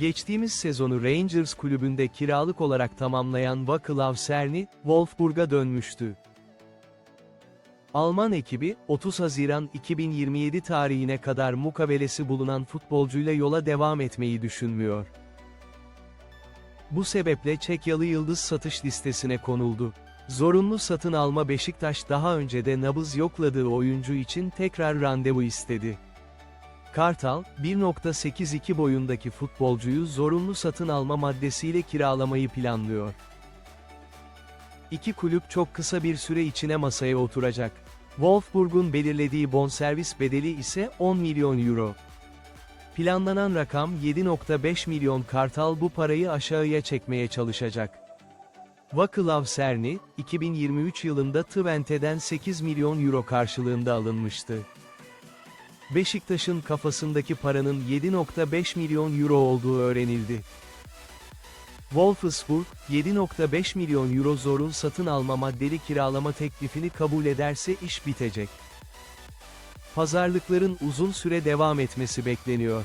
Geçtiğimiz sezonu Rangers kulübünde kiralık olarak tamamlayan Vaclav Cerny, Wolfsburg'a dönmüştü. Alman ekibi, 30 Haziran 2027 tarihine kadar mukavelesi bulunan futbolcuyla yola devam etmeyi düşünmüyor. Bu sebeple Çekyalı Yıldız satış listesine konuldu. Zorunlu satın alma Beşiktaş daha önce de nabız yokladığı oyuncu için tekrar randevu istedi. Kartal, 1.82 boyundaki futbolcuyu zorunlu satın alma maddesiyle kiralamayı planlıyor. İki kulüp çok kısa bir süre içine masaya oturacak. Wolfsburg'un belirlediği bonservis bedeli ise 10 milyon euro. Planlanan rakam 7.5 milyon Kartal bu parayı aşağıya çekmeye çalışacak. Vaclav Cerny, 2023 yılında Twente'den 8 milyon euro karşılığında alınmıştı. Beşiktaş'ın kafasındaki paranın 7.5 milyon euro olduğu öğrenildi. Wolfsburg, 7.5 milyon euro zorun satın alma maddeli kiralama teklifini kabul ederse iş bitecek. Pazarlıkların uzun süre devam etmesi bekleniyor.